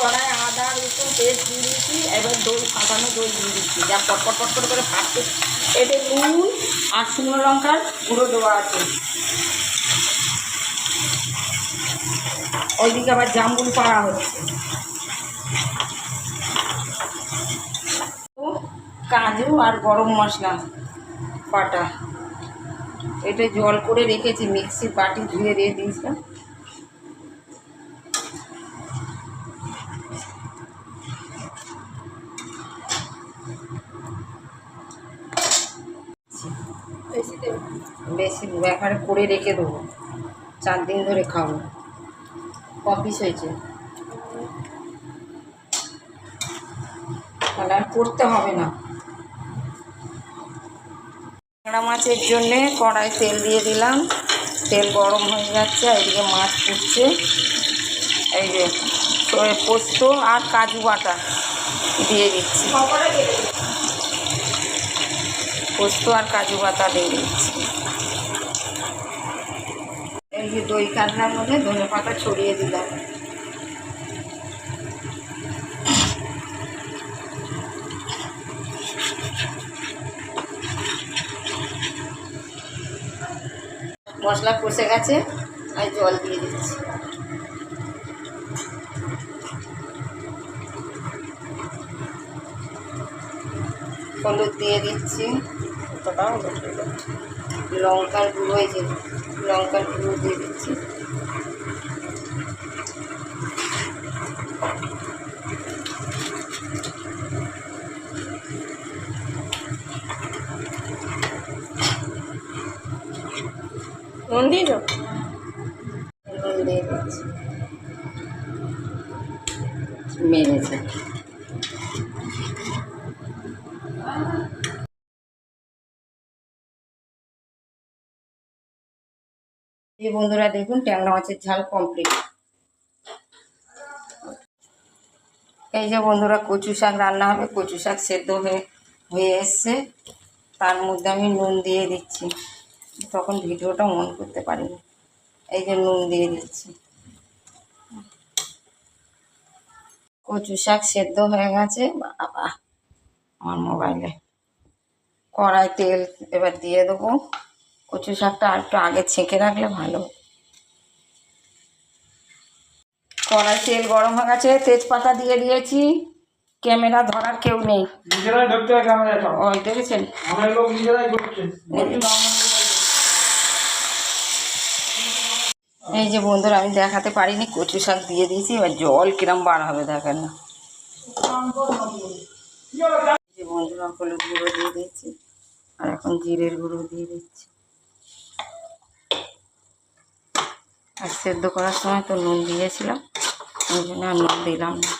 কড়াই, আদা, রসুন, পেস্ট দিয়ে দিয়েছি, এবার দই ফাটানো দই দিয়ে দিচ্ছি। যা পটপট পটপট করে ফাটতে এতে নুন আর শুকনো লঙ্কার গুঁড়ো দেওয়া আছে। ওইদিকে আবার জামগুল পাড়া হচ্ছে। কাজু আর গরম মশলা বাটা। এটা জল করে রেখেছি, মিক্সির বাটি ধুয়ে দিয়ে দিয়েছিলাম। বেশি ব্যাপারে করে রেখে দেবো। চার দিন ধরে খাব। কপিস হয়েছে। তাহলে আর করতে হবে না। ট্যাংরা মাছের জন্যে কড়াই তেল দিয়ে দিলাম। তেল গরম হয়ে যাচ্ছে এইদিকে মাছ ফুটছে। এই যে পোস্ত আর কাজু বাটা দিয়ে দিচ্ছি। পোস্ত আর কাজু বাটা দিয়ে দিচ্ছি। এই যে দই কাতলার মধ্যে ধনে পাতা ছড়িয়ে দিলাম। মশলা কষে গেছে, আর জল দিয়ে দিচ্ছি। হলুদ দিয়ে দিচ্ছি। লঙ্কার গুঁড়ো এই যে লঙ্কার গুঁড়ো দিয়ে দিচ্ছি। নুন দিয়ে দাও? নুন দিয়ে দিচ্ছি। মেরেছে। এই বন্ধুরা দেখুন, ট্যাংরা মাছের ঝাল কমপ্লিট এই যে বন্ধুরা কচু শাক রান্না হবে, কচু শাক সেদ্ধ হয়ে হয়ে এসছে। তার মধ্যে আমি নুন দিয়ে দিচ্ছি। তখন ভিডিওটা মন করতে পারিনি। এই যে নুন দিয়ে দিচ্ছি। কচু শাক সেদ্ধ হয়ে গেছে। বাবা, আমার মোবাইলে। কড়াই তেল এবার দিয়ে দেবো। কচু শাকটা আর একটু আগে ছেঁকে রাখলে ভালো। কড়াই তেল গরম হয়ে গেছে তেজপাতা দিয়ে দিয়েছি। ক্যামেরা ধরার কেউ নেই। ওই দেখেছেন? এই যে বন্ধুরা আমি দেখাতে পারিনি কচু শাক দিয়ে দিয়েছি এবার জল কিরম বার হবে দেখেন না। বন্ধুরা হলুদ গুঁড়ো দিয়ে দিয়েছি আর এখন জিরের গুঁড়ো দিয়ে দিচ্ছি। আর সেদ্ধ করার সময় তো নুন দিয়েছিলাম ওই জন্য আর নুন দিলাম না।